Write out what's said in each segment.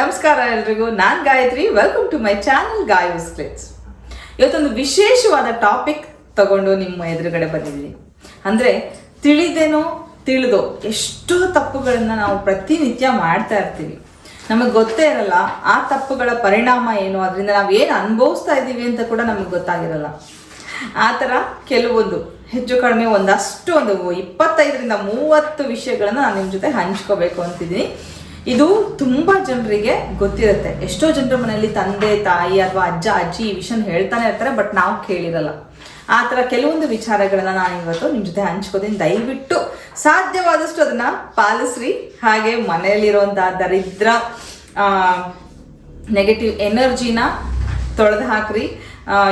ನಮಸ್ಕಾರ ಎಲ್ರಿಗೂ, ನಾನು Gayathri. Welcome to my channel ಗಾಯಸ್ ಕ್ಲಿಟ್ಸ್ ಇವತ್ತೊಂದು ವಿಶೇಷವಾದ ಟಾಪಿಕ್ ತಗೊಂಡು ನಿಮ್ಮ ಎದುರುಗಡೆ ಬಂದಿದ್ದೀನಿ. ಅಂದ್ರೆ, ತಿಳಿದೇನೋ, ತಿಳಿದೋ ಎಷ್ಟೋ ತಪ್ಪುಗಳನ್ನ ನಾವು ಪ್ರತಿನಿತ್ಯ ಮಾಡ್ತಾ ಇರ್ತೀವಿ. ನಮಗೆ ಗೊತ್ತೇ ಇರಲ್ಲ, ಆ ತಪ್ಪುಗಳ ಪರಿಣಾಮ ಏನು? ಅದರಿಂದ ನಾವು ಏನು ಅನುಭವಿಸ್ತಾ ಇದ್ದೀವಿ ಅಂತ ಕೂಡ ನಮಗೆ ಗೊತ್ತಾಗಿರಲ್ಲ. ಆ ಥರ ಕೆಲವೊಂದು, ಹೆಚ್ಚು ಕಡಿಮೆ ಒಂದಷ್ಟು ಒಂದು ಇಪ್ಪತ್ತೈದರಿಂದ ಮೂವತ್ತು ವಿಷಯಗಳನ್ನು ನಾನು ನಿಮ್ಮ ಜೊತೆ ಹಂಚ್ಕೋಬೇಕು ಅಂತಿದ್ದೀನಿ. ಇದು ತುಂಬಾ ಜನರಿಗೆ ಗೊತ್ತಿರುತ್ತೆ. ಎಷ್ಟೋ ಜನರ ಮನೆಯಲ್ಲಿ ತಂದೆ, ತಾಯಿ ಅಥವಾ ಅಜ್ಜ, ಅಜ್ಜಿ ಈ ವಿಷಯನ ಹೇಳ್ತಾನೆ ಇರ್ತಾರೆ, ಬಟ್ ನಾವು ಕೇಳಿರಲ್ಲ. ಆ ಥರ ಕೆಲವೊಂದು ವಿಚಾರಗಳನ್ನ ನಾನು ಇವತ್ತು ನಿಮ್ಮ ಜೊತೆ ಹಂಚ್ಕೋತೀನಿ. ದಯವಿಟ್ಟು ಸಾಧ್ಯವಾದಷ್ಟು ಅದನ್ನ ಪಾಲಿಸ್ರಿ. ಹಾಗೆ ಮನೆಯಲ್ಲಿರುವಂತಹ ದರಿದ್ರ ನೆಗೆಟಿವ್ ಎನರ್ಜಿನ ತೊಳೆದು ಹಾಕ್ರಿ.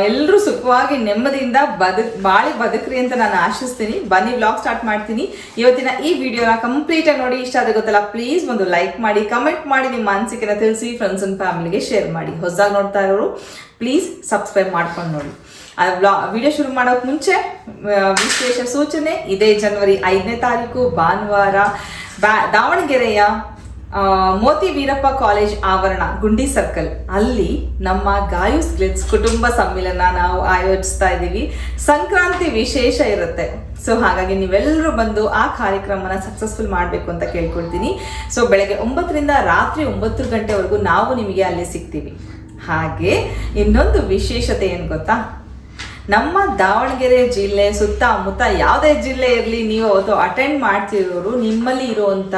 ಎಲ್ಲರೂ ಸುಖವಾಗಿ ನೆಮ್ಮದಿಯಿಂದ ಬದುಕ್ ಬಾಳಿ ಬದುಕ್ರಿ ಅಂತ ನಾನು ಆಶಿಸ್ತೀನಿ. ಬನ್ನಿ ವ್ಲಾಗ್ ಸ್ಟಾರ್ಟ್ ಮಾಡ್ತೀನಿ. ಇವತ್ತಿನ ಈ ವಿಡಿಯೋನ ಕಂಪ್ಲೀಟ್ ಆಗಿ ನೋಡಿ, ಇಷ್ಟ ಆದ ಗೊತ್ತಲ್ಲ ಪ್ಲೀಸ್ ಒಂದು ಲೈಕ್ ಮಾಡಿ ಕಮೆಂಟ್ ಮಾಡಿ, ನಿಮ್ಮ ಅನಿಸಿಕೆನ ತಿಳಿಸಿ ಫ್ರೆಂಡ್ಸ್ ಅಂಡ್ ಫ್ಯಾಮಿಲಿಗೆ ಶೇರ್ ಮಾಡಿ. ಹೊಸದಾಗಿ ನೋಡ್ತಾ ಇರೋರು ಪ್ಲೀಸ್ ಸಬ್ಸ್ಕ್ರೈಬ್ ಮಾಡ್ಕೊಂಡು ನೋಡಿ. ಆ ವ್ಲಾ ವಿಡಿಯೋ ಶುರು ಮಾಡೋಕೆ ಮುಂಚೆ ವಿಶೇಷ ಸೂಚನೆ, ಇದೇ ಜನವರಿ ಐದನೇ ತಾರೀಕು, ಭಾನುವಾರ ಬ್ಯಾ ದಾವಣಗೆರೆಯ ಮೋತಿ ವೀರಪ್ಪ ಕಾಲೇಜ್ ಆವರಣ, ಗುಂಡಿ ಸರ್ಕಲ್. ಅಲ್ಲಿ ನಮ್ಮ ಗಾಯುಸ್ ಗ್ಲಿಟ್ಸ್ ಕುಟುಂಬ ಸಮ್ಮಿಲನ ನಾವು ಆಯೋಜಿಸ್ತಾ ಇದ್ದೀವಿ. ಸಂಕ್ರಾಂತಿ ವಿಶೇಷ ಇರುತ್ತೆ. ಸೊ ಹಾಗಾಗಿ ನೀವೆಲ್ಲರೂ ಬಂದು ಆ ಕಾರ್ಯಕ್ರಮನ ಸಕ್ಸಸ್ಫುಲ್ ಮಾಡಬೇಕು ಅಂತ ಕೇಳ್ಕೊಳ್ತೀನಿ. ಸೊ ಬೆಳಗ್ಗೆ ಒಂಬತ್ತರಿಂದ ರಾತ್ರಿ ಒಂಬತ್ತು ಗಂಟೆವರೆಗೂ ನಾವು ನಿಮಗೆ ಅಲ್ಲಿ ಸಿಗ್ತೀವಿ. ಹಾಗೆ ಇನ್ನೊಂದು ವಿಶೇಷತೆ ಏನು ಗೊತ್ತಾ? ನಮ್ಮ ದಾವಣಗೆರೆ ಜಿಲ್ಲೆ ಸುತ್ತಮುತ್ತ ಯಾವುದೇ ಜಿಲ್ಲೆ ಇರಲಿ ನೀವು ಅವತ್ತು ಅಟೆಂಡ್ ಮಾಡ್ತಿರೋರು, ನಿಮ್ಮಲ್ಲಿ ಇರುವಂಥ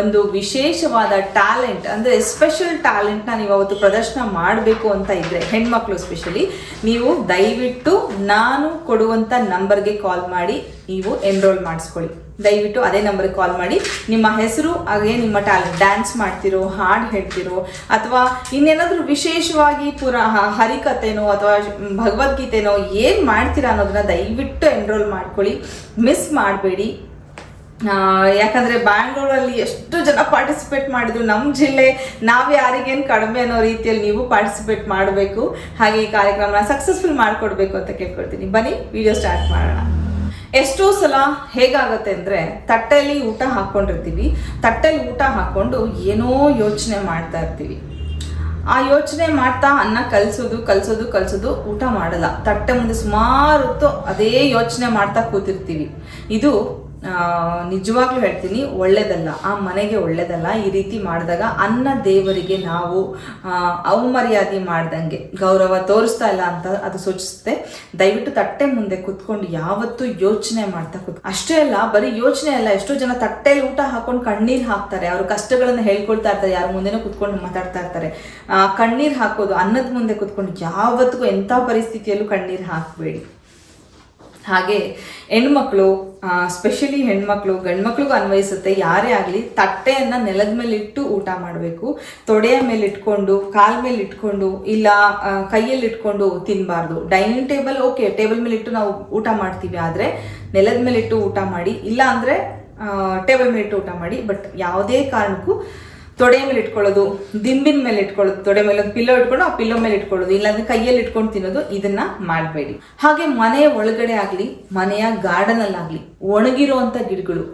ಒಂದು ವಿಶೇಷವಾದ ಟ್ಯಾಲೆಂಟ್ ಅಂದರೆ ಸ್ಪೆಷಲ್ ಟ್ಯಾಲೆಂಟ್ನ ನೀವು ಅವತ್ತು ಪ್ರದರ್ಶನ ಮಾಡಬೇಕು ಅಂತ ಇದ್ದರೆ ಹೆಣ್ಮಕ್ಳು ಸ್ಪೆಷಲಿ ನೀವು ದಯವಿಟ್ಟು ನಾನು ಕೊಡುವಂಥ ನಂಬರ್ಗೆ ಕಾಲ್ ಮಾಡಿ, ನೀವು ಎನ್ರೋಲ್ ಮಾಡಿಸ್ಕೊಳ್ಳಿ. ದಯವಿಟ್ಟು ಅದೇ ನಂಬರ್ಗೆ ಕಾಲ್ ಮಾಡಿ. ನಿಮ್ಮ ಹೆಸರು, ಹಾಗೆ ನಿಮ್ಮ ಟ್ಯಾಲೆಂಟ್ ಡ್ಯಾನ್ಸ್ ಮಾಡ್ತಿರೋ, ಹಾಡು ಹೇಳ್ತಿರೋ, ಅಥವಾ ಇನ್ನೇನಾದರೂ ವಿಶೇಷವಾಗಿ ಪುರ ಹರಿಕಥೆನೋ ಅಥವಾ ಭಗವದ್ಗೀತೆನೋ ಏನು ಮಾಡ್ತೀರಾ ಅನ್ನೋದನ್ನ ದಯವಿಟ್ಟು ಎನ್ರೋಲ್ ಮಾಡ್ಕೊಳ್ಳಿ. ಮಿಸ್ ಮಾಡಬೇಡಿ. ಯಾಕಂದ್ರೆ ಬ್ಯಾಂಗ್ಳೂರಲ್ಲಿ ಎಷ್ಟು ಜನ ಪಾರ್ಟಿಸಿಪೇಟ್ ಮಾಡಿದ್ರು ನಮ್ಮ ಜಿಲ್ಲೆ, ನಾವು ಯಾರಿಗೇನು ಕಡಿಮೆ ಅನ್ನೋ ರೀತಿಯಲ್ಲಿ ನೀವು ಪಾರ್ಟಿಸಿಪೇಟ್ ಮಾಡಬೇಕು. ಹಾಗೆ ಈ ಕಾರ್ಯಕ್ರಮನ ಸಕ್ಸಸ್ಫುಲ್ ಮಾಡಿಕೊಡ್ಬೇಕು ಅಂತ ಕೇಳ್ಕೊಳ್ತೀನಿ. ಬನ್ನಿ ವಿಡಿಯೋ ಸ್ಟಾರ್ಟ್ ಮಾಡೋಣ. ಎಷ್ಟೋ ಸಲ ಹೇಗಾಗತ್ತೆ ಅಂದರೆ ತಟ್ಟೆಯಲ್ಲಿ ಊಟ ಹಾಕ್ಕೊಂಡಿರ್ತೀವಿ ತಟ್ಟೆಲಿ ಊಟ ಹಾಕ್ಕೊಂಡು ಏನೋ ಯೋಚನೆ ಮಾಡ್ತಾ ಇರ್ತೀವಿ. ಆ ಯೋಚನೆ ಮಾಡ್ತಾ ಅನ್ನ ಕಲಿಸೋದು ಕಲಿಸೋದು ಕಲಿಸೋದು ಊಟ ಮಾಡಲ್ಲ. ತಟ್ಟೆ ಮುಂದೆ ಸುಮಾರು ಹೊತ್ತು ಅದೇ ಯೋಚನೆ ಮಾಡ್ತಾ ಕೂತಿರ್ತೀವಿ. ಇದು ನಿಜವಾಗ್ಲೂ ಹೇಳ್ತೀನಿ, ಒಳ್ಳೇದಲ್ಲ. ಆ ಮನೆಗೆ ಒಳ್ಳೇದಲ್ಲ. ಈ ರೀತಿ ಮಾಡಿದಾಗ ಅನ್ನ ದೇವರಿಗೆ ನಾವು ಅವಮರ್ಯಾದೆ ಮಾಡ್ದಂಗೆ ಗೌರವ ತೋರಿಸ್ತಾ ಇಲ್ಲ ಅಂತ ಅದು ಸೂಚಿಸುತ್ತೆ. ದಯವಿಟ್ಟು ತಟ್ಟೆ ಮುಂದೆ ಕುತ್ಕೊಂಡು ಯಾವತ್ತೂ ಯೋಚನೆ ಮಾಡ್ತಾ ಕೂತ್ ಅಷ್ಟೇ ಅಲ್ಲ, ಬರೀ ಯೋಚನೆ ಅಲ್ಲ, ಎಷ್ಟೋ ಜನ ತಟ್ಟೆಲಿ ಊಟ ಹಾಕೊಂಡು ಕಣ್ಣೀರು ಹಾಕ್ತಾರೆ. ಅವ್ರ ಕಷ್ಟಗಳನ್ನ ಹೇಳ್ಕೊಳ್ತಾ ಇರ್ತಾರೆ, ಯಾರ ಮುಂದೆನೂ ಕುತ್ಕೊಂಡು ಮಾತಾಡ್ತಾ ಇರ್ತಾರೆ. ಕಣ್ಣೀರ್ ಹಾಕೋದು, ಅನ್ನದ ಮುಂದೆ ಕುತ್ಕೊಂಡು ಯಾವತ್ತಿಗೂ ಎಂಥ ಪರಿಸ್ಥಿತಿಯಲ್ಲೂ ಕಣ್ಣೀರು ಹಾಕಬೇಡಿ. ಹಾಗೆ ಹೆಣ್ಮಕ್ಳು ಸ್ಪೆಷಲಿ ಹೆಣ್ಮಕ್ಳು, ಗಂಡ್ಮಕ್ಳಿಗೂ ಅನ್ವಯಿಸುತ್ತೆ, ಯಾರೇ ಆಗಲಿ ತಟ್ಟೆಯನ್ನ ನೆಲದ ಮೇಲೆ ಇಟ್ಟು ಊಟ ಮಾಡಬೇಕು. ತೊಡೆಯ ಮೇಲೆ ಇಟ್ಕೊಂಡು, ಕಾಲ್ ಮೇಲೆ ಇಟ್ಕೊಂಡು, ಇಲ್ಲ ಕೈಯಲ್ಲಿ ಇಟ್ಕೊಂಡು ತಿನ್ನಬಾರ್ದು ಡೈನಿಂಗ್ ಟೇಬಲ್, ಓಕೆ, ಟೇಬಲ್ ಮೇಲೆ ಇಟ್ಟು ನಾವು ಊಟ ಮಾಡ್ತೀವಿ, ಆದರೆ ನೆಲದ ಮೇಲೆ ಇಟ್ಟು ಊಟ ಮಾಡಿ, ಇಲ್ಲ ಅಂದರೆ ಟೇಬಲ್ ಮೇಲೆ ಇಟ್ಟು ಊಟ ಮಾಡಿ, ಬಟ್ ಯಾವುದೇ ಕಾರಣಕ್ಕೂ ತೊಡೆ ಮೇಲೆ ಇಟ್ಕೊಳ್ಳೋದು, ದಿಂಬಿನ ಮೇಲೆ ಇಟ್ಕೊಳ್ಳೋದು, ತೊಡೆ ಮೇಲೆ ಒಂದು ಪಿಲ್ಲೋ ಇಟ್ಕೊಂಡು ಆ ಪಿಲ್ಲೋ ಮೇಲೆ ಇಟ್ಕೊಳ್ಳೋದು, ಇಲ್ಲಾಂದ್ರೆ ಕೈಯಲ್ಲಿ ಇಟ್ಕೊಂಡು ತಿನ್ನೋದು, ಇದನ್ನ ಮಾಡಬೇಡಿ. ಹಾಗೆ ಮನೆಯ ಒಳಗಡೆ ಆಗಲಿ, ಮನೆಯ ಗಾರ್ಡನ್ ಆಗಲಿ, ಒಣಗಿರುವಂತ ಗಿಡಗಳು,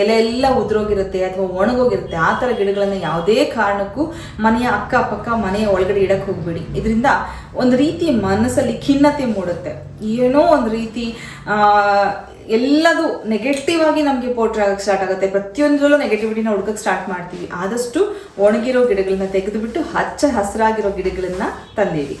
ಎಲೆ ಎಲ್ಲ ಉದುರೋಗಿರುತ್ತೆ ಅಥವಾ ಒಣಗೋಗಿರುತ್ತೆ, ಆ ಥರ ಗಿಡಗಳನ್ನ ಯಾವುದೇ ಕಾರಣಕ್ಕೂ ಮನೆಯ ಅಕ್ಕಪಕ್ಕ ಮನೆಯ ಒಳಗಡೆ ಇಡಕ್ಕೆ ಹೋಗ್ಬೇಡಿ. ಇದರಿಂದ ಒಂದು ರೀತಿ ಮನಸ್ಸಲ್ಲಿ ಖಿನ್ನತೆ ಮೂಡುತ್ತೆ. ಏನೋ ಒಂದು ರೀತಿ ಎಲ್ಲದು ನೆಗೆಟಿವ್ ಆಗಿ ನಮಗೆ ಪೋರ್ಟ್ರೆ ಆಗಕ್ಕೆ ಸ್ಟಾರ್ಟ್ ಆಗುತ್ತೆ. ಪ್ರತಿಯೊಂದರಲ್ಲೂ ನೆಗೆಟಿವಿಟಿನ ಹುಡ್ಕಕ್ಕೆ ಸ್ಟಾರ್ಟ್ ಮಾಡ್ತೀವಿ. ಆದಷ್ಟು ಒಣಗಿರೋ ಗಿಡಗಳನ್ನ ತೆಗೆದುಬಿಟ್ಟು ಹಚ್ಚ ಹಸಿರಾಗಿರೋ ಗಿಡಗಳನ್ನ ತಂದೀವಿ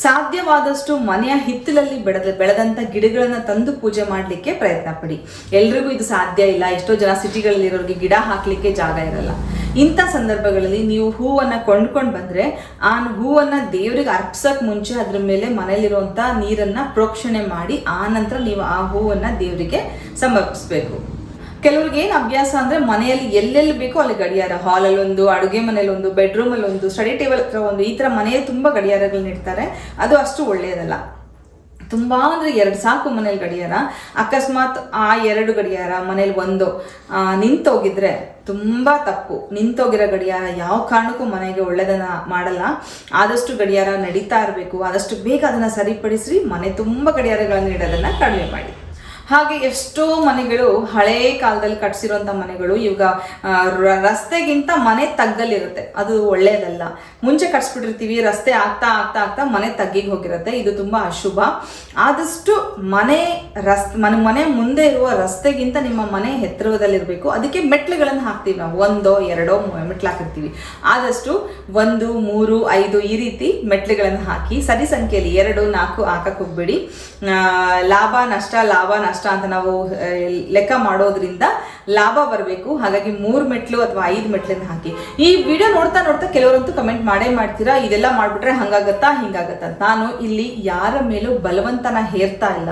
ಸಾಧ್ಯವಾದಷ್ಟು ಮನೆಯ ಹಿತ್ತಲಲ್ಲಿ ಬೆಳೆದ ಬೆಳೆದಂಥ ಗಿಡಗಳನ್ನ ತಂದು ಪೂಜೆ ಮಾಡಲಿಕ್ಕೆ ಪ್ರಯತ್ನ ಪಡಿ ಎಲ್ರಿಗೂ ಇದು ಸಾಧ್ಯ ಇಲ್ಲ. ಎಷ್ಟೋ ಜನ ಸಿಟಿಗಳಲ್ಲಿರೋರಿಗೆ ಗಿಡ ಹಾಕಲಿಕ್ಕೆ ಜಾಗ ಇರಲ್ಲ. ಇಂಥ ಸಂದರ್ಭಗಳಲ್ಲಿ ನೀವು ಹೂವನ್ನು ಕೊಂಡ್ಕೊಂಡು ಬಂದರೆ ಆ ಹೂವನ್ನು ದೇವರಿಗೆ ಅರ್ಪಿಸೋಕೆ ಮುಂಚೆ ಅದ್ರ ಮೇಲೆ ಮನೆಯಲ್ಲಿರುವಂಥ ನೀರನ್ನು ಪ್ರೋಕ್ಷಣೆ ಮಾಡಿ ಆ ನಂತರ ನೀವು ಆ ಹೂವನ್ನು ದೇವರಿಗೆ ಸಮರ್ಪಿಸಬೇಕು. ಕೆಲವ್ರಿಗೆ ಏನು ಅಭ್ಯಾಸ ಅಂದರೆ ಮನೆಯಲ್ಲಿ ಎಲ್ಲೆಲ್ಲಿ ಬೇಕೋ ಅಲ್ಲಿ ಗಡಿಯಾರ ಹಾಲಲ್ಲಿ ಒಂದು, ಅಡುಗೆ ಮನೇಲಿ ಒಂದು ಬೆಡ್ರೂಮಲ್ಲಿ ಒಂದು ಸ್ಟಡಿ ಟೇಬಲ್ ಹತ್ರ ಒಂದು, ಈ ಥರ ಮನೆಯಲ್ಲಿ ತುಂಬ ಗಡಿಯಾರಗಳನ್ನ ಇಡ್ತಾರೆ. ಅದು ಅಷ್ಟು ಒಳ್ಳೆಯದಲ್ಲ ತುಂಬಾ ಅಂದರೆ ಎರಡು ಸಾಕು ಮನೇಲಿ ಗಡಿಯಾರ. ಅಕಸ್ಮಾತ್ ಆ ಎರಡು ಗಡಿಯಾರ ಮನೇಲಿ ಒಂದು ನಿಂತೋಗಿದ್ರೆ ತುಂಬಾ ತಪ್ಪು. ನಿಂತೋಗಿರೋ ಗಡಿಯಾರ ಯಾವ ಕಾರಣಕ್ಕೂ ಮನೆಗೆ ಒಳ್ಳೆಯದನ್ನು ಮಾಡಲ್ಲ. ಆದಷ್ಟು ಗಡಿಯಾರ ನಡೀತಾ ಇರಬೇಕು. ಆದಷ್ಟು ಬೇಗ ಅದನ್ನ ಸರಿಪಡಿಸಿ ಮನೆ ತುಂಬ ಗಡಿಯಾರಗಳನ್ನು ಇಡೋದನ್ನು ಕಡಿಮೆ ಮಾಡಿ. ಹಾಗೆ ಎಷ್ಟೋ ಮನೆಗಳು ಹಳೆ ಕಾಲದಲ್ಲಿ ಕಟ್ಸಿರುವಂತ ಮನೆಗಳು ಇವಾಗ ರಸ್ತೆಗಿಂತ ಮನೆ ತಗ್ಗಲ್ಲಿರುತ್ತೆ. ಅದು ಒಳ್ಳೇದಲ್ಲ. ಮುಂಚೆ ಕಟ್ಸ್ಬಿಟ್ಟಿರ್ತೀವಿ, ರಸ್ತೆ ಆಗ್ತಾ ಆಗ್ತಾ ಆಗ್ತಾ ಮನೆ ತಗ್ಗಿಗೆ ಹೋಗಿರುತ್ತೆ. ಇದು ತುಂಬಾ ಅಶುಭ. ಆದಷ್ಟು ಮನೆ ರಸ್, ಮನೆ ಮುಂದೆ ಇರುವ ರಸ್ತೆಗಿಂತ ನಿಮ್ಮ ಮನೆ ಎತ್ತರದಲ್ಲಿರಬೇಕು. ಅದಕ್ಕೆ ಮೆಟ್ಲುಗಳನ್ನು ಹಾಕ್ತೀವಿ ನಾವು. ಒಂದೋ, ಎರಡೋ ಮೆಟ್ಲು ಹಾಕಿರ್ತೀವಿ ಆದಷ್ಟು ಒಂದು, ಮೂರು, ಐದು ಈ ರೀತಿ ಮೆಟ್ಲುಗಳನ್ನು ಹಾಕಿ ಸರಿ ಸಂಖ್ಯೆಯಲ್ಲಿ ಎರಡು, ನಾಲ್ಕು ಹಾಕಕ್ಕೆ ಹೋಗ್ಬೇಡಿ. ಲಾಭ, ನಷ್ಟ, ಲಾಭ ಅಂತ ನಾವು ಲೆಕ್ಕ ಮಾಡೋದ್ರಿಂದ ಲಾಭ ಬರಬೇಕು. ಹಾಗಾಗಿ ಮೂರು ಮೆಟ್ಲು ಅಥವಾ ಐದು ಮೆಟ್ಲನ್ನು ಹಾಕಿ. ಈ ವಿಡಿಯೋ ನೋಡ್ತಾ ನೋಡ್ತಾ ಕೆಲವರಂತೂ ಕಮೆಂಟ್ ಮಾಡೇ ಮಾಡ್ತೀರಾ? ಇದೆಲ್ಲ ಮಾಡಿಬಿಟ್ರೆ ಹಂಗಾಗತ್ತಾ, ಹಿಂಗಾಗತ್ತಾ? ನಾನು ಇಲ್ಲಿ ಯಾರ ಮೇಲೂ ಬಲವಂತನ ಹೇರ್ತಾ ಇಲ್ಲ.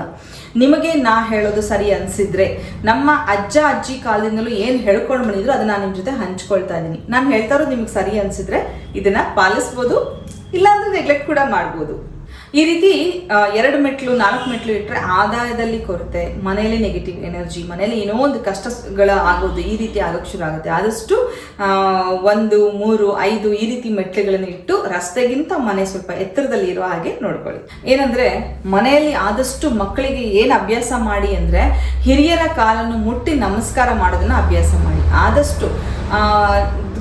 ನಿಮಗೆ ನಾ ಹೇಳೋದು ಸರಿ ಅನ್ಸಿದ್ರೆ, ನಮ್ಮ ಅಜ್ಜ ಅಜ್ಜಿ ಕಾಲದಿಂದಲೂ ಏನು ಹೇಳ್ಕೊಂಡು ಬಂದಿದ್ರು ಅದನ್ನ ನಾನು ನಿಮ್ಮ ಜೊತೆ ಹಂಚ್ಕೊಳ್ತಾ ಇದ್ದೀನಿ ನಾನು ಹೇಳ್ತಾ ಇರೋದು ನಿಮ್ಗೆ ಸರಿ ಅನ್ಸಿದ್ರೆ ಇದನ್ನ ಪಾಲಿಸ್ಬೋದು, ಇಲ್ಲಾಂದ್ರೆ ನೆಗ್ಲೆಕ್ಟ್ ಕೂಡ ಮಾಡ್ಬೋದು. ಈ ರೀತಿ ಎರಡು ಮೆಟ್ಲು, ನಾಲ್ಕು ಮೆಟ್ಲು ಇಟ್ಟರೆ ಆದಾಯದಲ್ಲಿ ಕೊರತೆ, ಮನೆಯಲ್ಲಿ ನೆಗೆಟಿವ್ ಎನರ್ಜಿ ಮನೆಯಲ್ಲಿ ಏನೋ ಒಂದು ಕಷ್ಟಗಳ ಆಗೋದು ಈ ರೀತಿ ಆಗೋಕ್ಕೆ ಶುರು ಆಗುತ್ತೆ. ಆದಷ್ಟು ಒಂದು, ಮೂರು, ಐದು ಈ ರೀತಿ ಮೆಟ್ಲುಗಳನ್ನು ಇಟ್ಟು ರಸ್ತೆಗಿಂತ ಮನೆ ಸ್ವಲ್ಪ ಎತ್ತರದಲ್ಲಿ ಇರೋ ಹಾಗೆ ನೋಡ್ಕೊಳ್ಳಿ. ಏನಂದ್ರೆ, ಮನೆಯಲ್ಲಿ ಆದಷ್ಟು ಮಕ್ಕಳಿಗೆ ಏನು ಅಭ್ಯಾಸ ಮಾಡಿ ಅಂದರೆ, ಹಿರಿಯರ ಕಾಲನ್ನು ಮುಟ್ಟಿ ನಮಸ್ಕಾರ ಮಾಡೋದನ್ನ ಅಭ್ಯಾಸ ಮಾಡಿ. ಆದಷ್ಟು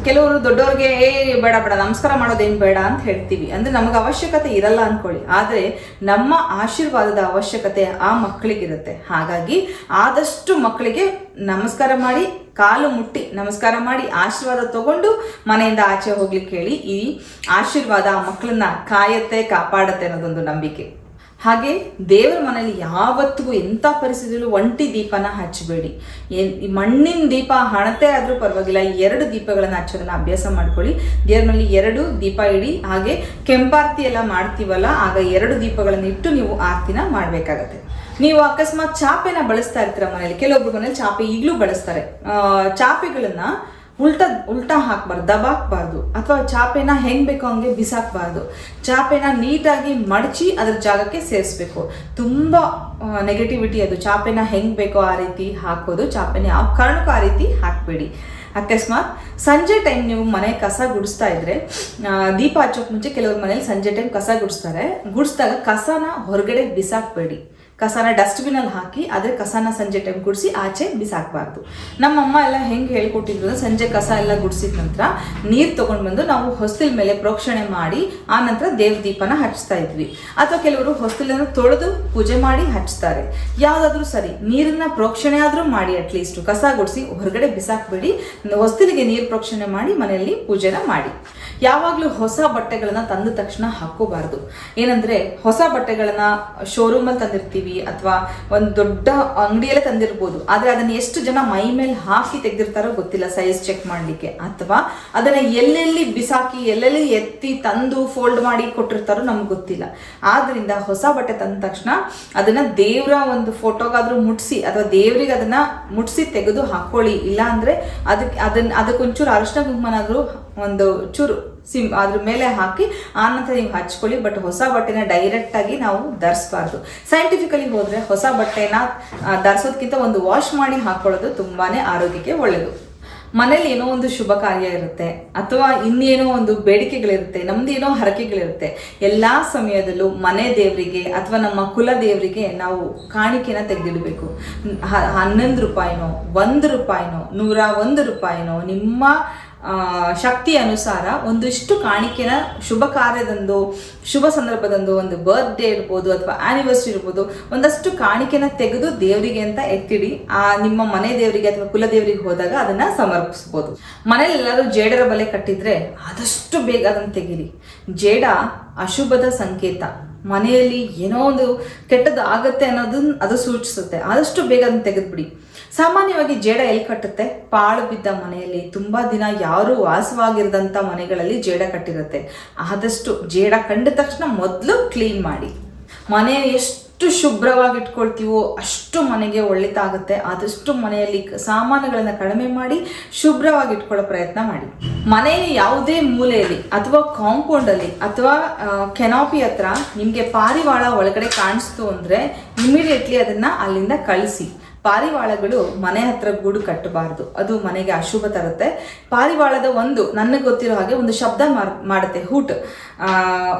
ಕೆಲವರು ದೊಡ್ಡವ್ರಿಗೆ, ಏ, ಬೇಡ ಬೇಡ, ನಮಸ್ಕಾರ ಮಾಡೋದೇನು ಬೇಡ ಅಂತ ಹೇಳ್ತೀವಿ. ಅಂದ್ರೆ ನಮಗೆ ಅವಶ್ಯಕತೆ ಇರಲ್ಲ ಅಂದ್ಕೊಳ್ಳಿ ಆದರೆ ನಮ್ಮ ಆಶೀರ್ವಾದದ ಅವಶ್ಯಕತೆ ಆ ಮಕ್ಕಳಿಗಿರುತ್ತೆ. ಹಾಗಾಗಿ ಆದಷ್ಟು ಮಕ್ಕಳಿಗೆ ನಮಸ್ಕಾರ ಮಾಡಿ, ಕಾಲು ಮುಟ್ಟಿ ನಮಸ್ಕಾರ ಮಾಡಿ, ಆಶೀರ್ವಾದ ತಗೊಂಡು ಮನೆಯಿಂದ ಆಚೆ ಹೋಗ್ಲಿಕ್ಕೆ ಹೇಳಿ, ಈ ಆಶೀರ್ವಾದ ಆ ಮಕ್ಕಳನ್ನ ಕಾಯತ್ತೆ, ಕಾಪಾಡತ್ತೆ ಅನ್ನೋದೊಂದು ನಂಬಿಕೆ. ಹಾಗೆ ದೇವರ ಮನೆಯಲ್ಲಿ ಯಾವತ್ತಿಗೂ ಎಂಥ ಪರಿಸ್ಥಿತಿಯಲ್ಲೂ ಒಂಟಿ ದೀಪನ ಹಚ್ಚಬೇಡಿ. ಈ ಮಣ್ಣಿನ ದೀಪ ಹಣತೆ ಆದರೂ ಪರವಾಗಿಲ್ಲ ಎರಡು ದೀಪಗಳನ್ನು ಹಚ್ಚೋದನ್ನ ಅಭ್ಯಾಸ ಮಾಡ್ಕೊಳ್ಳಿ. ದೇವ್ರ ಮನೆಯಲ್ಲಿ ಎರಡು ದೀಪ ಇಡಿ, ಹಾಗೆ ಕೆಂಪಾರ್ತಿ ಎಲ್ಲ ಮಾಡ್ತೀವಲ್ಲ, ಆಗ ಎರಡು ದೀಪಗಳನ್ನು ಇಟ್ಟು ನೀವು ಆರ್ತಿನ ಮಾಡಬೇಕಾಗತ್ತೆ. ನೀವು ಅಕಸ್ಮಾತ್ ಚಾಪೆನ ಬಳಸ್ತಾ ಇರ್ತೀರ ಮನೇಲಿ ಕೆಲವೊಬ್ರು ಮನೇಲಿ ಚಾಪೆ ಈಗಲೂ ಬಳಸ್ತಾರೆ. ಚಾಪೆಗಳನ್ನ ಉಲ್ಟಾ ಉಲ್ಟಾ ಹಾಕ್ಬಾರ್ದು, ದಬಾಕ್ಬಾರ್ದು. ಅಥವಾ ಚಾಪೆನ ಹೆಂಗ್ ಬೇಕೋ ಹಂಗೆ ಬಿಸಾಕಬಾರ್ದು. ಚಾಪೆನ ನೀಟಾಗಿ ಮಡಚಿ ಅದ್ರ ಜಾಗಕ್ಕೆ ಸೇರಿಸ್ಬೇಕು. ತುಂಬ ನೆಗೆಟಿವಿಟಿ ಅದು. ಚಾಪೆನ ಹೆಂಗ್ ಬೇಕೋ ಆ ರೀತಿ ಹಾಕೋದು ಚಾಪೆನ ಯಾವ ಕಾರಣಕ್ಕೂ ಆ ರೀತಿ ಹಾಕಬೇಡಿ. ಅಕಸ್ಮಾತ್, ಸಂಜೆ ಟೈಮ್ ನೀವು ಮನೆ ಕಸ ಗುಡಿಸ್ತಾ ಇದ್ರೆ ದೀಪ ಹಚ್ಚೋಕ್ ಮುಂಚೆ ಕೆಲವ್ರ ಮನೇಲಿ ಸಂಜೆ ಟೈಮ್ ಕಸ ಗುಡಿಸ್ತಾರೆ. ಗುಡಿಸ್ದಾಗ ಕಸನ ಹೊರಗಡೆ ಬಿಸಾಕ್ಬೇಡಿ. ಕಸನ ಡಸ್ಟ್ಬಿನ್ ಅಲ್ಲಿ ಹಾಕಿ ಅದ್ರ ಕಸನ ಸಂಜೆ ಟೈಮ್ ಗುಡಿಸಿ ಆಚೆ ಬಿಸಾಕಬಾರ್ದು. ನಮ್ಮ ಅಮ್ಮ ಎಲ್ಲ ಹೆಂಗೆ ಹೇಳ್ಕೊಟ್ಟಿದ್ರು ಅಂದ್ರೆ ಸಂಜೆ ಕಸ ಎಲ್ಲ ಗುಡಿಸಿದ ನಂತರ ನೀರು ತೊಗೊಂಡು ಬಂದು ನಾವು ಹೊಸ್ತಿಲ್ ಮೇಲೆ ಪ್ರೋಕ್ಷಣೆ ಮಾಡಿ ಆ ನಂತರ ದೇವ್ರ ದೀಪನ ಹಚ್ತಾ ಇದ್ವಿ. ಅಥವಾ ಕೆಲವರು ಹೊಸ್ತಿಲನ್ನು ತೊಳೆದು ಪೂಜೆ ಮಾಡಿ ಹಚ್ತಾರೆ. ಯಾವುದಾದ್ರೂ ಸರಿ ನೀರನ್ನ ಪ್ರೋಕ್ಷಣೆ ಆದ್ರೂ ಮಾಡಿ ಅಟ್ಲೀಸ್ಟ್ ಕಸ ಗುಡಿಸಿ ಹೊರಗಡೆ ಬಿಸಾಕ್ಬೇಡಿ, ಹೊಸ್ತಿಲಿಗೆ ನೀರು ಪ್ರೋಕ್ಷಣೆ ಮಾಡಿ ಮನೆಯಲ್ಲಿ ಪೂಜೆನ ಮಾಡಿ. ಯಾವಾಗಲೂ ಹೊಸ ಬಟ್ಟೆಗಳನ್ನ ತಂದ ತಕ್ಷಣ ಹಾಕೋಬಾರ್ದು. ಏನಂದ್ರೆ, ಹೊಸ ಬಟ್ಟೆಗಳನ್ನ ಶೋರೂಮಲ್ಲಿ ತಂದಿರ್ತೀವಿ ಅಥವಾ ಒಂದು ದೊಡ್ಡ ಅಂಗಡಿಯಲ್ಲೇ ತಂದಿರ್ಬೋದು. ಆದ್ರೆ ಅದನ್ನ ಎಷ್ಟು ಜನ ಮೈ ಮೇಲೆ ಹಾಕಿ ತೆಗೆದಿರ್ತಾರೋ ಗೊತ್ತಿಲ್ಲ ಸೈಜ್ ಚೆಕ್ ಮಾಡ್ಲಿಕ್ಕೆ. ಅಥವಾ ಅದನ್ನ ಎಲ್ಲೆಲ್ಲಿ ಬಿಸಾಕಿ, ಎಲ್ಲೆಲ್ಲಿ ಎತ್ತಿ ತಂದು ಫೋಲ್ಡ್ ಮಾಡಿ ಕೊಟ್ಟಿರ್ತಾರೋ ನಮ್ಗೆ ಗೊತ್ತಿಲ್ಲ. ಆದ್ರಿಂದ ಹೊಸ ಬಟ್ಟೆ ತಂದ ತಕ್ಷಣ ಅದನ್ನ ದೇವರ ಒಂದು ಫೋಟೋಗಾದ್ರೂ ಮುಟ್ಸಿ ಅಥವಾ ದೇವರಿಗೆ ಅದನ್ನ ಮುಟ್ಸಿ ತೆಗೆದು ಹಾಕೊಳ್ಳಿ. ಇಲ್ಲ ಅಂದ್ರೆ ಅದಕ್ಕೆ ಅದನ್ನ ಅದಕ್ಕೊಂಚೂರು ಅರಿಶಿನ ಕುಂಕುಮನಾದ್ರೂ ಒಂದು ಚೂರು ಸಿಮ್ ಅದ್ರ ಮೇಲೆ ಹಾಕಿ ಆನಂತರ ನೀವು ಹಚ್ಕೊಳ್ಳಿ ಬಟ್ ಹೊಸ ಬಟ್ಟೆನ ಡೈರೆಕ್ಟ್ ಆಗಿ ನಾವು ಧರಿಸಬಾರ್ದು. ಸೈಂಟಿಫಿಕಲಿ ಹೋದ್ರೆ ಹೊಸ ಬಟ್ಟೆನ ಧರಿಸೋದಕ್ಕಿಂತ ಒಂದು ವಾಶ್ ಮಾಡಿ ಹಾಕೊಳ್ಳೋದು ತುಂಬಾನೇ ಆರೋಗ್ಯಕ್ಕೆ ಒಳ್ಳೆಯದು ಮನೇಲಿ ಏನೋ ಒಂದು ಶುಭ ಕಾರ್ಯ ಇರುತ್ತೆ, ಅಥವಾ ಇನ್ನೇನೋ ಒಂದು ಬೇಡಿಕೆಗಳಿರುತ್ತೆ, ನಮ್ದು ಏನೋ ಹರಕೆಗಳಿರುತ್ತೆ, ಎಲ್ಲಾ ಸಮಯದಲ್ಲೂ ಮನೆ ದೇವರಿಗೆ ಅಥವಾ ನಮ್ಮ ಕುಲ ದೇವರಿಗೆ ನಾವು ಕಾಣಿಕೆನ ತೆಗೆದಿಡಬೇಕು. ಹನ್ನೊಂದು ರೂಪಾಯಿನೋ, ಒಂದು ರೂಪಾಯಿನೋ, ನೂರ ಒಂದು ರೂಪಾಯಿನೋ, ನಿಮ್ಮ ಶಕ್ತಿ ಅನುಸಾರ ಒಂದಿಷ್ಟು ಕಾಣಿಕೆನ ಶುಭ ಕಾರ್ಯದಂದು, ಶುಭ ಸಂದರ್ಭದಂದು, ಒಂದು ಬರ್ತ್ಡೇ ಇರ್ಬೋದು ಅಥವಾ ಆನಿವರ್ಸರಿ ಇರ್ಬೋದು, ಒಂದಷ್ಟು ಕಾಣಿಕೆನ ತೆಗೆದು ದೇವರಿಗೆ ಅಂತ ಎತ್ತಿಡಿ. ಆ, ನಿಮ್ಮ ಮನೆ ದೇವರಿಗೆ ಅಥವಾ ಕುಲ ದೇವರಿಗೆ ಹೋದಾಗ ಅದನ್ನ ಸಮರ್ಪಿಸ್ಬೋದು. ಮನೇಲಿ ಎಲ್ಲರೂ ಜೇಡರ ಬಲೆ ಕಟ್ಟಿದ್ರೆ ಆದಷ್ಟು ಬೇಗ ಅದನ್ನು ತೆಗೀರಿ. ಜೇಡ ಅಶುಭದ ಸಂಕೇತ. ಮನೆಯಲ್ಲಿ ಏನೋ ಒಂದು ಕೆಟ್ಟದ್ದು ಆಗುತ್ತೆ ಅನ್ನೋದನ್ನ ಅದು ಸೂಚಿಸುತ್ತೆ. ಆದಷ್ಟು ಬೇಗ ಅದನ್ನ ತೆಗೆದ್ಬಿಡಿ. ಸಾಮಾನ್ಯವಾಗಿ ಜೇಡ ಎಲ್ಲಿ ಕಟ್ಟುತ್ತೆ? ಪಾಳು ಬಿದ್ದ ಮನೆಯಲ್ಲಿ. ತುಂಬಾ ದಿನ ಯಾರು ವಾಸವಾಗಿರದಂತ ಮನೆಗಳಲ್ಲಿ ಜೇಡ ಕಟ್ಟಿರುತ್ತೆ. ಆದಷ್ಟು ಜೇಡ ಕಂಡ ತಕ್ಷಣ ಮೊದಲು ಕ್ಲೀನ್ ಮಾಡಿ. ಮನೆ ಎಷ್ಟು ಶುಭ್ರವಾಗಿ ಇಟ್ಕೊಳ್ತೀವೋ ಅಷ್ಟು ಮನೆಗೆ ಒಳಿತಾಗುತ್ತೆ ಆದಷ್ಟು ಮನೆಯಲ್ಲಿ ಸಾಮಾನುಗಳನ್ನು ಕಡಿಮೆ ಮಾಡಿ ಶುಭ್ರವಾಗಿ ಇಟ್ಕೊಳ್ಳೋ ಪ್ರಯತ್ನ ಮಾಡಿ. ಮನೆಯ ಯಾವುದೇ ಮೂಲೆಯಲ್ಲಿ ಅಥವಾ ಕಾಂಪೌಂಡಲ್ಲಿ ಅಥವಾ ಕೆನಾಪಿ ಹತ್ರ ನಿಮ್ಗೆ ಪಾರಿವಾಳ ಒಳಗಡೆ ಕಾಣಿಸ್ತು ಅಂದ್ರೆ ಇಮಿಡಿಯೇಟ್ಲಿ ಅದನ್ನ ಅಲ್ಲಿಂದ ಕಳಿಸಿ. ಪಾರಿವಾಳಗಳು ಮನೆ ಹತ್ರ ಗೂಡು ಕಟ್ಟಬಾರ್ದು. ಅದು ಮನೆಗೆ ಅಶುಭ ತರುತ್ತೆ. ಪಾರಿವಾಳದ ಒಂದು, ನನಗೆ ಗೊತ್ತಿರೋ ಹಾಗೆ ಒಂದು ಶಬ್ದ ಮಾಡುತ್ತೆ. ಹೂಟ್.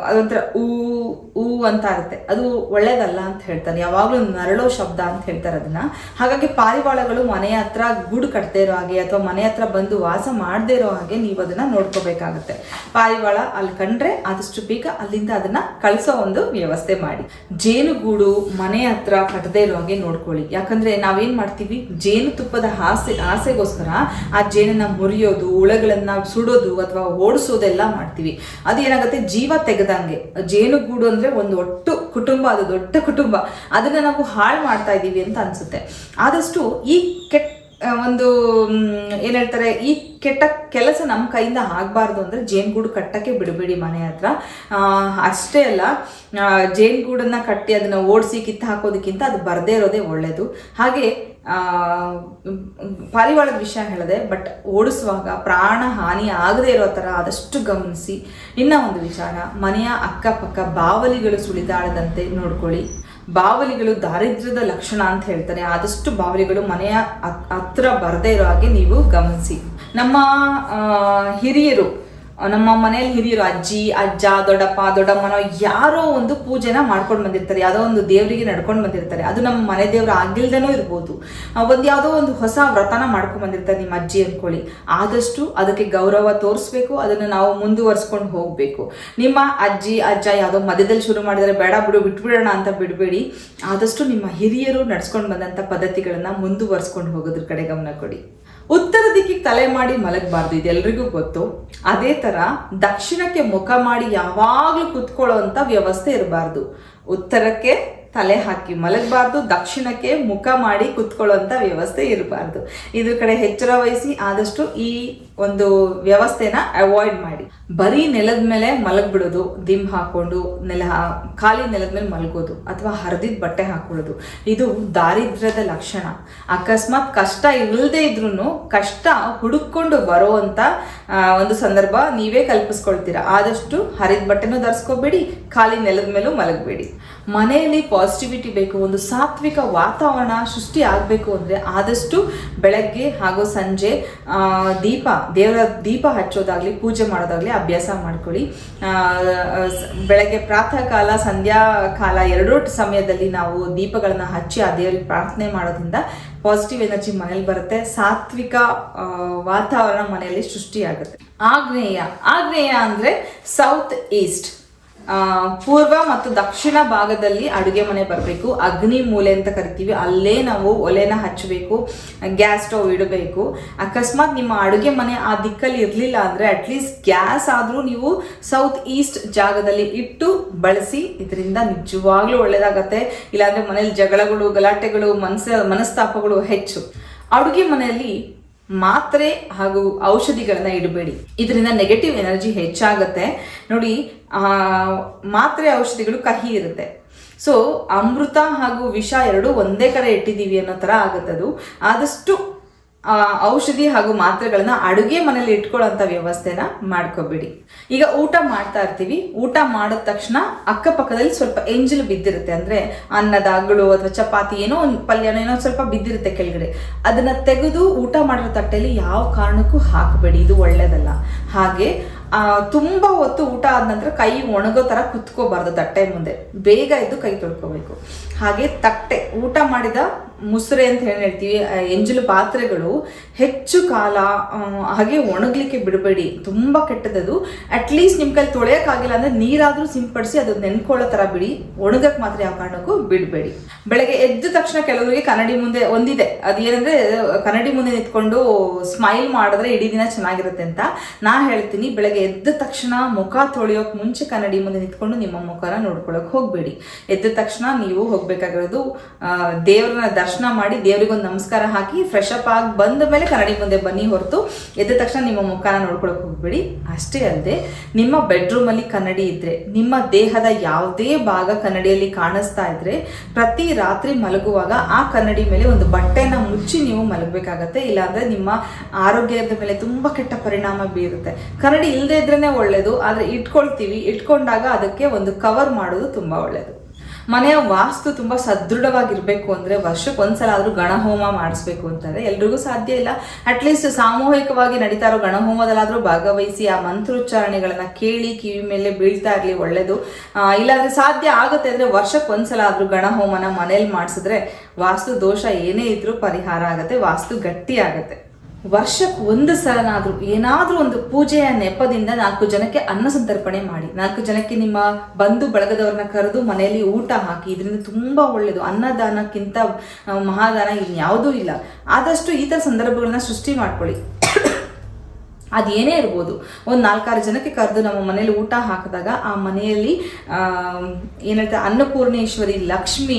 ಅದೊಂಥರ ಊ ಊ ಅಂತ ಇರುತ್ತೆ ಅದು ಒಳ್ಳೇದಲ್ಲ ಅಂತ ಹೇಳ್ತಾರೆ. ಯಾವಾಗಲೂ ನರಳೋ ಶಬ್ದ ಅಂತ ಹೇಳ್ತಾರೆ ಅದನ್ನ. ಹಾಗಾಗಿ ಪಾರಿವಾಳಗಳು ಮನೆ ಹತ್ರ ಗೂಡು ಕಟ್ಟದೇ ಇರೋ ಹಾಗೆ ಅಥವಾ ಮನೆ ಹತ್ರ ಬಂದು ವಾಸ ಮಾಡದೇ ಇರೋ ಹಾಗೆ ನೀವು ಅದನ್ನ ನೋಡ್ಕೋಬೇಕಾಗತ್ತೆ. ಪಾರಿವಾಳ ಅಲ್ಲಿ ಕಂಡ್ರೆ ಆದಷ್ಟು ಬೇಗ ಅಲ್ಲಿಂದ ಅದನ್ನ ಕಳಿಸೋ ಒಂದು ವ್ಯವಸ್ಥೆ ಮಾಡಿ. ಜೇನುಗೂಡು ಮನೆ ಹತ್ರ ಕಟ್ಟದೇ ಇರೋ ಹಾಗೆ ನೋಡ್ಕೊಳ್ಳಿ. ಯಾಕಂದ್ರೆ ನಾವೇನ್ ಮಾಡ್ತೀವಿ? ಜೇನು ತುಪ್ಪದ ಆಸೆ, ಆಸೆಗೋಸ್ಕರ ಆ ಜೇನನ್ನ ಮುರಿಯೋದು, ಹುಳಗಳನ್ನ ಸುಡೋದು ಅಥವಾ ಓಡಿಸೋದೆಲ್ಲ ಮಾಡ್ತೀವಿ. ಅದೇನಾಗುತ್ತೆ? ಜೀವ ತೆಗೆದಂಗೆ. ಜೇನುಗೂಡು ಅಂದ್ರೆ ಒಂದು ಒಟ್ಟು ಕುಟುಂಬ, ಅದು ದೊಡ್ಡ ಕುಟುಂಬ. ಅದನ್ನ ನಾವು ಹಾಳು ಮಾಡ್ತಾ ಇದ್ದೀವಿ ಅಂತ ಅನ್ಸುತ್ತೆ. ಆದಷ್ಟು ಈ ಕೆಟ್ಟ ಒಂದು ಏನು ಹೇಳ್ತಾರೆ, ಈ ಕೆಟ್ಟ ಕೆಲಸ ನಮ್ಮ ಕೈಯಿಂದ ಆಗಬಾರ್ದು ಅಂದ್ರೆ ಜೇನುಗೂಡು ಕಟ್ಟಕ್ಕೆ ಬಿಡಬೇಡಿ ಮನೆ ಹತ್ರ. ಅಷ್ಟೇ ಅಲ್ಲ ಜೇನುಗೂಡನ್ನು ಕಟ್ಟಿ ಅದನ್ನ ಓಡಿಸಿ ಕಿತ್ತು ಹಾಕೋದಕ್ಕಿಂತ ಅದು ಬರದೇ ಇರೋದೇ ಒಳ್ಳೇದು. ಹಾಗೆ ಪಾರಿವಾಳದ ವಿಷಯ ಹೇಳಿದೆ, ಬಟ್ ಓಡಿಸುವಾಗ ಪ್ರಾಣ ಹಾನಿ ಆಗದೇ ಇರೋ ಥರ ಆದಷ್ಟು ಗಮನಿಸಿ. ಇನ್ನ ಒಂದು ವಿಚಾರ, ಮನೆಯ ಅಕ್ಕಪಕ್ಕ ಬಾವಲಿಗಳು ಸುಳಿದಾಡದಂತೆ ನೋಡ್ಕೊಳ್ಳಿ. ಬಾವಲಿಗಳು ದಾರಿದ್ರ್ಯದ ಲಕ್ಷಣ ಅಂತ ಹೇಳ್ತಾರೆ ಆದಷ್ಟು ಬಾವಲಿಗಳು ಮನೆಯ ಹತ್- ಹತ್ರ ಬರದೇ ಇರೋ ಹಾಗೆ ನೀವು ಗಮನಿಸಿ. ನಮ್ಮ ಹಿರಿಯರು ನಮ್ಮ ಮನೆಯಲ್ಲಿ ಹಿರಿಯರು, ಅಜ್ಜಿ, ಅಜ್ಜ, ದೊಡ್ಡಪ್ಪ, ದೊಡ್ಡಮ್ಮನೋ, ಯಾರೋ ಒಂದು ಪೂಜೆನ ಮಾಡ್ಕೊಂಡು ಬಂದಿರ್ತಾರೆ. ಯಾವುದೋ ಒಂದು ದೇವರಿಗೆ ನಡ್ಕೊಂಡು ಬಂದಿರ್ತಾರೆ. ಅದು ನಮ್ಮ ಮನೆ ದೇವರು ಆಗಿಲ್ದೇನೂ ಇರ್ಬೋದು. ಒಂದು ಯಾವುದೋ ಒಂದು ಹೊಸ ವ್ರತನ ಮಾಡ್ಕೊಂಡು ಬಂದಿರ್ತಾರೆ ನಿಮ್ಮ ಅಜ್ಜಿ ಅನ್ಕೊಳ್ಳಿ. ಆದಷ್ಟು ಅದಕ್ಕೆ ಗೌರವ ತೋರಿಸ್ಬೇಕು, ಅದನ್ನು ನಾವು ಮುಂದುವರಿಸ್ಕೊಂಡು ಹೋಗಬೇಕು. ನಿಮ್ಮ ಅಜ್ಜಿ, ಅಜ್ಜ ಯಾವುದೋ ಮಧ್ಯದಲ್ಲಿ ಶುರು ಮಾಡಿದರೆ ಬೇಡ ಬಿಡು, ಬಿಟ್ಬಿಡೋಣ ಅಂತ ಬಿಡಬೇಡಿ. ಆದಷ್ಟು ನಿಮ್ಮ ಹಿರಿಯರು ನಡ್ಸ್ಕೊಂಡು ಬಂದಂಥ ಪದ್ಧತಿಗಳನ್ನ ಮುಂದುವರ್ಸ್ಕೊಂಡು ಹೋಗೋದ್ರ ಕಡೆ ಗಮನ ಕೊಡಿ. ಉತ್ತರ ದಿಕ್ಕಿಗೆ ತಲೆ ಮಾಡಿ ಮಲಗಬಾರ್ದು ಇದೆಲ್ಲರಿಗೂ ಗೊತ್ತು. ಅದೇ ತರ ದಕ್ಷಿಣಕ್ಕೆ ಮುಖ ಮಾಡಿ ಯಾವಾಗಲೂ ಕುತ್ಕೊಳ್ಳೋಂಥ ವ್ಯವಸ್ಥೆ ಇರಬಾರ್ದು. ಉತ್ತರಕ್ಕೆ ತಲೆ ಹಾಕಿ ಮಲಗಬಾರ್ದು, ದಕ್ಷಿಣಕ್ಕೆ ಮುಖ ಮಾಡಿ ಕುತ್ಕೊಳ್ಳೋಂಥ ವ್ಯವಸ್ಥೆ ಇರಬಾರ್ದು. ಇದ್ರ ಕಡೆ ಎಚ್ಚರ ವಹಿಸಿ ಆದಷ್ಟು ಈ ಒಂದು ವ್ಯವಸ್ಥೆನ ಅವಾಯ್ಡ್ ಮಾಡಿ. ಬರೀ ನೆಲದ ಮೇಲೆ ಮಲಗ್ಬಿಡೋದು ದಿಮ್ ಹಾಕೊಂಡು ನೆಲ ಖಾಲಿ ನೆಲದ ಮೇಲೆ ಮಲಗೋದು ಅಥವಾ ಹರಿದಿದ್ದ ಬಟ್ಟೆ ಹಾಕೊಳ್ಳೋದು ಇದು ದಾರಿದ್ರ್ಯದ ಲಕ್ಷಣ. ಅಕಸ್ಮಾತ್ ಕಷ್ಟ ಇಲ್ಲದೆ ಇದ್ರೂ ಕಷ್ಟ ಹುಡುಕೊಂಡು ಬರೋವಂಥ ಆ, ಒಂದು ಸಂದರ್ಭ ನೀವೇ ಕಲ್ಪಿಸ್ಕೊಳ್ತೀರಾ. ಆದಷ್ಟು ಹರಿದ ಬಟ್ಟೆನೂ ಧರಿಸ್ಕೋಬೇಡಿ ಖಾಲಿ ನೆಲದ ಮೇಲೂ ಮಲಗಬೇಡಿ. ಮನೆಯಲ್ಲಿ ಪಾಸಿಟಿವಿಟಿ ಬೇಕು ಒಂದು ಸಾತ್ವಿಕ ವಾತಾವರಣ ಸೃಷ್ಟಿ ಆಗಬೇಕು ಅಂದರೆ ಆದಷ್ಟು ಬೆಳಗ್ಗೆ ಹಾಗೂ ಸಂಜೆ ದೀಪ ದೇವರ ದೀಪ ಹಚ್ಚೋದಾಗ್ಲಿ ಪೂಜೆ ಮಾಡೋದಾಗ್ಲಿ ಅಭ್ಯಾಸ ಮಾಡ್ಕೊಳ್ಳಿ. ಬೆಳಗ್ಗೆ ಪ್ರಾತಃ ಕಾಲ ಸಂಧ್ಯಾ ಕಾಲ ಎರಡೂ ಸಮಯದಲ್ಲಿ ನಾವು ದೀಪಗಳನ್ನ ಹಚ್ಚಿ ಆ ದೇವರಿಗೆ ಪ್ರಾರ್ಥನೆ ಮಾಡೋದ್ರಿಂದ ಪಾಸಿಟಿವ್ ಎನರ್ಜಿ ಮನೇಲಿ ಬರುತ್ತೆ. ಸಾತ್ವಿಕ ವಾತಾವರಣ ಮನೆಯಲ್ಲಿ ಸೃಷ್ಟಿಯಾಗುತ್ತೆ. ಆಗ್ನೇಯ ಆಗ್ನೇಯ ಅಂದ್ರೆ ಸೌತ್ ಈಸ್ಟ್ ಪೂರ್ವ ಮತ್ತು ದಕ್ಷಿಣ ಭಾಗದಲ್ಲಿ ಅಡುಗೆ ಮನೆ ಬರಬೇಕು. ಅಗ್ನಿ ಮೂಲೆ ಅಂತ ಕರಿತೀವಿ. ಅಲ್ಲೇ ನಾವು ಒಲೆನ ಹಚ್ಚಬೇಕು, ಗ್ಯಾಸ್ ಸ್ಟವ್ ಇಡಬೇಕು. ಅಕಸ್ಮಾತ್ ನಿಮ್ಮ ಅಡುಗೆ ಮನೆ ಆ ದಿಕ್ಕಲ್ಲಿ ಇರಲಿಲ್ಲ ಅಂದರೆ ಅಟ್ಲೀಸ್ಟ್ ಗ್ಯಾಸ್ ಆದರೂ ನೀವು ಸೌತ್ ಈಸ್ಟ್ ಜಾಗದಲ್ಲಿ ಇಟ್ಟು ಬಳಸಿ, ಇದರಿಂದ ನಿಜವಾಗ್ಲೂ ಒಳ್ಳೆಯದಾಗತ್ತೆ ಇಲ್ಲಾಂದರೆ ಮನೇಲಿ ಜಗಳಗಳು, ಗಲಾಟೆಗಳು, ಮನಸ್ಸ, ಮನಸ್ತಾಪಗಳು ಹೆಚ್ಚು. ಅಡುಗೆ ಮನೆಯಲ್ಲಿ ಮಾತ್ರೆ ಹಾಗೂ ಔಷಧಿಗಳನ್ನ ಇಡಬೇಡಿ. ಇದರಿಂದ ನೆಗೆಟಿವ್ ಎನರ್ಜಿ ಹೆಚ್ಚಾಗುತ್ತೆ. ನೋಡಿ ಮಾತ್ರೆ ಔಷಧಿಗಳು ಕಹಿ ಇರುತ್ತೆ. ಸೊ ಅಮೃತ ಹಾಗೂ ವಿಷ ಎರಡು ಒಂದೇ ಕಡೆ ಇಟ್ಟಿದ್ದೀವಿ ಅನ್ನೋ ಥರ ಆಗುತ್ತೆ ಅದು. ಆದಷ್ಟು ಔಷಧಿ ಹಾಗೂ ಮಾತ್ರೆಗಳನ್ನ ಅಡುಗೆ ಮನೇಲಿ ಇಟ್ಕೊಳ್ಳೋಂಥ ವ್ಯವಸ್ಥೆನ ಮಾಡ್ಕೋಬೇಡಿ. ಈಗ ಊಟ ಮಾಡ್ತಾ ಇರ್ತೀವಿ. ಊಟ ಮಾಡಿದ ತಕ್ಷಣ ಅಕ್ಕಪಕ್ಕದಲ್ಲಿ ಸ್ವಲ್ಪ ಎಂಜಲು ಬಿದ್ದಿರುತ್ತೆ. ಅಂದ್ರೆ ಅನ್ನದ, ಅಗಳು ಅಥವಾ ಚಪಾತಿ ಏನೋ ಒಂದು ಪಲ್ಯನೋ ಏನೋ ಸ್ವಲ್ಪ ಬಿದ್ದಿರುತ್ತೆ ಕೆಳಗಡೆ. ಅದನ್ನ ತೆಗೆದು ಊಟ ಮಾಡಿರೋ ತಟ್ಟೆಯಲ್ಲಿ ಯಾವ ಕಾರಣಕ್ಕೂ ಹಾಕಬೇಡಿ. ಇದು ಒಳ್ಳೇದಲ್ಲ. ಹಾಗೆ ತುಂಬಾ ಹೊತ್ತು ಊಟ ಆದ ನಂತರ ಕೈ ಒಣಗೋ ತರ ಕುತ್ಕೋಬಾರ್ದು ತಟ್ಟೆ ಮುಂದೆ. ಬೇಗ ಇದ್ದು ಕೈ ತೊಳ್ಕೋಬೇಕು. ಹಾಗೆ ತಟ್ಟೆ, ಊಟ ಮಾಡಿದ ಮುಸುರೆ ಅಂತ ಹೇಳಿ ಹೇಳ್ತೀವಿ ಎಂಜಲು ಪಾತ್ರೆಗಳು ಹೆಚ್ಚು ಕಾಲ ಹಾಗೆ ಒಣಗ್ಲಿಕ್ಕೆ ಬಿಡಬೇಡಿ. ತುಂಬ ಕೆಟ್ಟದದು ಅಟ್ಲೀಸ್ಟ್ ನಿಮ್ಮ ಕೈಲಿ ತೊಳೆಯಕ್ಕಾಗಿಲ್ಲ ಅಂದ್ರೆ ನೀರಾದರೂ ಸಿಂಪಡಿಸಿ ಅದು ನೆನ್ಕೊಳ್ಳೋ ತರ ಬಿಡಿ. ಒಣಗಕ್ಕೆ ಮಾತ್ರ ಯಾವ ಕಾರಣಕ್ಕೂ ಬಿಡಬೇಡಿ. ಬೆಳಗ್ಗೆ ಎದ್ದ ತಕ್ಷಣ ಕೆಲವರಿಗೆ ಕನ್ನಡಿ ಮುಂದೆ ಒಂದಿದೆ. ಅದೇನಂದ್ರೆ, ಕನ್ನಡಿ ಮುಂದೆ ನಿಂತ್ಕೊಂಡು ಸ್ಮೈಲ್ ಮಾಡಿದ್ರೆ ಇಡೀ ದಿನ ಚೆನ್ನಾಗಿರುತ್ತೆ ಅಂತ. ನಾ ಹೇಳ್ತೀನಿ, ಬೆಳಗ್ಗೆ ಎದ್ದ ತಕ್ಷಣ ಮುಖ ತೊಳೆಯೋಕೆ ಮುಂಚೆ ಕನ್ನಡಿ ಮುಂದೆ ನಿಂತ್ಕೊಂಡು ನಿಮ್ಮ ಮುಖನ ನೋಡ್ಕೊಳ್ಳೋಕೆ ಹೋಗಬೇಡಿ. ಎದ್ದ ತಕ್ಷಣ ನೀವು ಹೋಗ್ಬೇಕಾಗಿರೋದು ದೇವ್ರನ್ನ ದರ್ಶನ ಮಾಡಿ ದೇವ್ರಿಗೊಂದು ನಮಸ್ಕಾರ ಹಾಕಿ ಫ್ರೆಶ್ ಅಪ್ ಆಗಿ ಬಂದ ಮೇಲೆ ಕನ್ನಡಿ ಮುಂದೆ ಬನ್ನಿ ಹೊರತು ಎದ್ದ ತಕ್ಷಣ ನಿಮ್ಮ ಮುಖಾನ ನೋಡ್ಕೊಳಕ್ ಹೋಗ್ಬೇಡಿ. ಅಷ್ಟೇ ಅಲ್ಲದೆ ನಿಮ್ಮ ಬೆಡ್ರೂಮ್ ಅಲ್ಲಿ ಕನ್ನಡಿ ಇದ್ರೆ, ನಿಮ್ಮ ದೇಹದ ಯಾವುದೇ ಭಾಗ ಕನ್ನಡಿಯಲ್ಲಿ ಕಾಣಿಸ್ತಾ ಇದ್ರೆ, ಪ್ರತಿ ರಾತ್ರಿ ಮಲಗುವಾಗ ಆ ಕನ್ನಡಿ ಮೇಲೆ ಒಂದು ಬಟ್ಟೆನ ಮುಚ್ಚಿ ನೀವು ಮಲಗಬೇಕಾಗತ್ತೆ. ಇಲ್ಲಾಂದ್ರೆ ನಿಮ್ಮ ಆರೋಗ್ಯದ ಮೇಲೆ ತುಂಬಾ ಕೆಟ್ಟ ಪರಿಣಾಮ ಬೀರುತ್ತೆ. ಕನ್ನಡಿ ಇಲ್ಲದೆ ಇದ್ರೇನೆ ಒಳ್ಳೇದು, ಆದ್ರೆ ಇಟ್ಕೊಳ್ತೀವಿ. ಇಟ್ಕೊಂಡಾಗ ಅದಕ್ಕೆ ಒಂದು ಕವರ್ ಮಾಡೋದು ತುಂಬಾ ಒಳ್ಳೇದು. ಮನೆಯ ವಾಸ್ತು ತುಂಬ ಸದೃಢವಾಗಿರಬೇಕು ಅಂದರೆ ವರ್ಷಕ್ಕೆ ಒಂದ್ಸಲ ಆದರೂ ಗಣಹೋಮ ಮಾಡಿಸ್ಬೇಕು ಅಂತಾರೆ ಎಲ್ರಿಗೂ ಸಾಧ್ಯ ಇಲ್ಲ. ಅಟ್ಲೀಸ್ಟ್ ಸಾಮೂಹಿಕವಾಗಿ ನಡೀತಾ ಇರೋ ಗಣಹೋಮದಲ್ಲಾದರೂ ಭಾಗವಹಿಸಿ ಆ ಮಂತ್ರೋಚ್ಚಾರಣೆಗಳನ್ನು ಕೇಳಿ, ಕಿವಿ ಮೇಲೆ ಬೀಳ್ತಾ ಇರಲಿ ಒಳ್ಳೇದು. ಇಲ್ಲಾಂದರೆ ಇಲ್ಲಾಂದ್ರೆ ಸಾಧ್ಯ ಆಗುತ್ತೆ ಅಂದರೆ ವರ್ಷಕ್ಕೆ ಒಂದ್ಸಲ ಆದರೂ ಗಣಹೋಮನ ಮನೇಲಿ ಮಾಡಿಸಿದ್ರೆ ವಾಸ್ತು ದೋಷ ಏನೇ ಇದ್ರೂ ಪರಿಹಾರ ಆಗುತ್ತೆ, ವಾಸ್ತು ಗಟ್ಟಿ ಆಗುತ್ತೆ. ವರ್ಷಕ್ಕೆ ಒಂದು ಸಲನಾದರೂ ಏನಾದರೂ ಒಂದು ಪೂಜೆಯ ನೆಪದಿಂದ ನಾಲ್ಕು ಜನಕ್ಕೆ ಅನ್ನ ಸಂತರ್ಪಣೆ ಮಾಡಿ. ನಾಲ್ಕು ಜನಕ್ಕೆ ನಿಮ್ಮ ಬಂಧು ಬಳಗದವ್ರನ್ನ ಕರೆದು ಮನೆಯಲ್ಲಿ ಊಟ ಹಾಕಿ, ಇದರಿಂದ ತುಂಬಾ ಒಳ್ಳೆಯದು ಅನ್ನದಾನಕ್ಕಿಂತ ಮಹಾದಾನ ಇನ್ಯಾವುದೂ ಇಲ್ಲ. ಆದಷ್ಟು ಈ ಥರ ಸಂದರ್ಭಗಳನ್ನ ಸೃಷ್ಟಿ ಮಾಡ್ಕೊಳ್ಳಿ. ಅದೇನೇ ಇರ್ಬೋದು. ಒಂದು ನಾಲ್ಕಾರು ಜನಕ್ಕೆ ಕರೆದು ನಮ್ಮ ಮನೇಲಿ ಊಟ ಹಾಕಿದಾಗ ಆ ಮನೆಯಲ್ಲಿ ಏನು ಹೇಳ್ತಾರೆ, ಅನ್ನಪೂರ್ಣೇಶ್ವರಿ, ಲಕ್ಷ್ಮಿ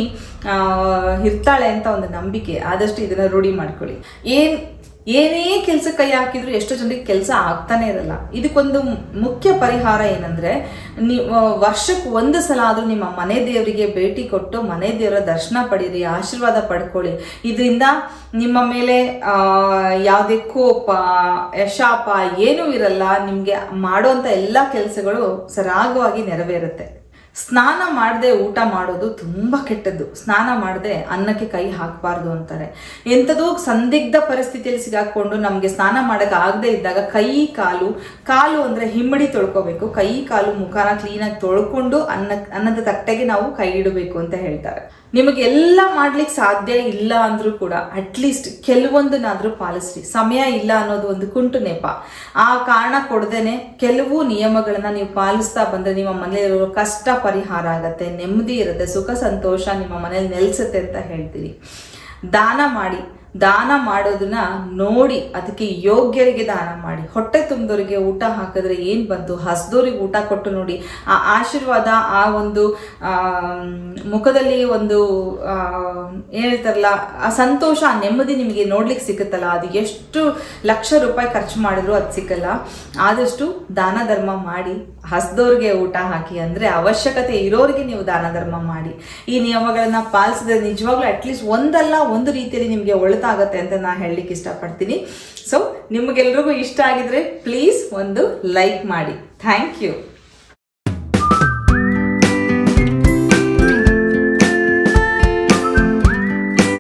ಇರ್ತಾಳೆ ಅಂತ ಒಂದು ನಂಬಿಕೆ. ಆದಷ್ಟು ಇದನ್ನ ರೂಢಿ ಮಾಡ್ಕೊಳ್ಳಿ. ಏನ್ ಏನೇ ಕೆಲಸ ಕೈ ಹಾಕಿದ್ರು ಎಷ್ಟೋ ಜನರಿಗೆ ಕೆಲಸ ಆಗ್ತಾನೆ ಇರಲ್ಲ. ಇದಕ್ಕೊಂದು ಮುಖ್ಯ ಪರಿಹಾರ ಏನಂದ್ರೆ ನೀವು ವರ್ಷಕ್ಕೆ ಒಂದು ಸಲ ಆದ್ರೂ ನಿಮ್ಮ ಮನೆ ದೇವರಿಗೆ ಭೇಟಿ ಕೊಟ್ಟು ಮನೆ ದೇವರ ದರ್ಶನ ಪಡೀರಿ, ಆಶೀರ್ವಾದ ಪಡ್ಕೊಳ್ಳಿ. ಇದರಿಂದ ನಿಮ್ಮ ಮೇಲೆ ಯಾವುದೇ ಕೋಪ, ಯಶಾಪ ಏನೂ ಇರಲ್ಲ. ನಿಮಗೆ ಮಾಡುವಂಥ ಎಲ್ಲ ಕೆಲಸಗಳು ಸರಾಗವಾಗಿ ನೆರವೇರುತ್ತೆ. ಸ್ನಾನ ಮಾಡದೆ ಊಟ ಮಾಡೋದು ತುಂಬ ಕೆಟ್ಟದ್ದು. ಸ್ನಾನ ಮಾಡದೆ ಅನ್ನಕ್ಕೆ ಕೈ ಹಾಕಬಾರ್ದು ಅಂತಾರೆ. ಎಂಥದೋ ಸಂದಿಗ್ಧ ಪರಿಸ್ಥಿತಿಯಲ್ಲಿ ಸಿಗಾಕೊಂಡು ನಮಗೆ ಸ್ನಾನ ಮಾಡಕ್ಕೆ ಆಗದೆ ಇದ್ದಾಗ ಕೈ, ಕಾಲು ಕಾಲು ಅಂದರೆ ಹಿಮ್ಮಡಿ ತೊಳ್ಕೊಬೇಕು. ಕೈ, ಕಾಲು ಮುಖಾನ ಕ್ಲೀನಾಗಿ ತೊಳ್ಕೊಂಡು ಅನ್ನ, ಅನ್ನದ ತಟ್ಟೆಗೆ ನಾವು ಕೈ ಇಡಬೇಕು ಅಂತ ಹೇಳ್ತಾರೆ. ನಿಮಗೆ ಎಲ್ಲ ಮಾಡ್ಲಿಕ್ಕೆ ಸಾಧ್ಯ ಇಲ್ಲ ಅಂದ್ರೂ ಕೂಡ ಅಟ್ಲೀಸ್ಟ್ ಕೆಲವೊಂದನ್ನಾದರೂ ಪಾಲಿಸ್ರಿ. ಸಮಯ ಇಲ್ಲ ಅನ್ನೋದು ಒಂದು ಕುಂಟು ನೆಪ. ಆ ಕಾರಣ ಕೊಡದೇನೆ ಕೆಲವು ನಿಯಮಗಳನ್ನು ನೀವು ಪಾಲಿಸ್ತಾ ಬಂದ್ರೆ ನಿಮ್ಮ ಮನೆಯಲ್ಲಿರೋ ಕಷ್ಟ ಪರಿಹಾರ ಆಗುತ್ತೆ, ನೆಮ್ಮದಿ ಇರುತ್ತೆ, ಸುಖ ಸಂತೋಷ ನಿಮ್ಮ ಮನೇಲಿ ನೆಲೆಸುತ್ತೆ ಅಂತ ಹೇಳ್ತೀನಿ. ದಾನ ಮಾಡಿ. ದಾನ ಮಾಡೋದನ್ನ ನೋಡಿ ಅದಕ್ಕೆ ಯೋಗ್ಯರಿಗೆ ದಾನ ಮಾಡಿ. ಹೊಟ್ಟೆ ತುಂಬಿದವರಿಗೆ ಊಟ ಹಾಕಿದ್ರೆ ಏನು ಬಂತು? ಹಸ್ದೋರಿಗೆ ಊಟ ಕೊಟ್ಟು ನೋಡಿ. ಆ ಆಶೀರ್ವಾದ, ಆ ಒಂದು ಮುಖದಲ್ಲಿ ಒಂದು ಏನ್ ಹೇಳ್ತಾರಲ್ಲ ಆ ಸಂತೋಷ, ಆ ನೆಮ್ಮದಿ ನಿಮಗೆ ನೋಡ್ಲಿಕ್ಕೆ ಸಿಗುತ್ತಲ್ಲ ಅದು ಎಷ್ಟು ಲಕ್ಷ ರೂಪಾಯಿ ಖರ್ಚು ಮಾಡಿದ್ರು ಅದು ಸಿಕ್ಕಲ್ಲ. ಆದಷ್ಟು ದಾನ ಧರ್ಮ ಮಾಡಿ, ಹಸ್ದೋರಿಗೆ ಊಟ ಹಾಕಿ ಅಂದರೆ ಅವಶ್ಯಕತೆ ಇರೋರಿಗೆ ನೀವು ದಾನ ಧರ್ಮ ಮಾಡಿ. ಈ ನಿಯಮಗಳನ್ನ ಪಾಲಿಸಿದ್ರೆ ನಿಜವಾಗ್ಲೂ ಅಟ್ಲೀಸ್ಟ್ ಒಂದಲ್ಲ, ಒಂದು ರೀತಿಯಲ್ಲಿ ನಿಮಗೆ ಒಳಿತಾಗತ್ತೆ ಅಂತ ನಾನು ಹೇಳಲಿಕ್ಕೆ ಇಷ್ಟಪಡ್ತೀನಿ. ಸೊ ನಿಮಗೆಲ್ರಿಗೂ ಇಷ್ಟ ಆಗಿದ್ರೆ ಪ್ಲೀಸ್ ಒಂದು ಲೈಕ್ ಮಾಡಿ. Thank you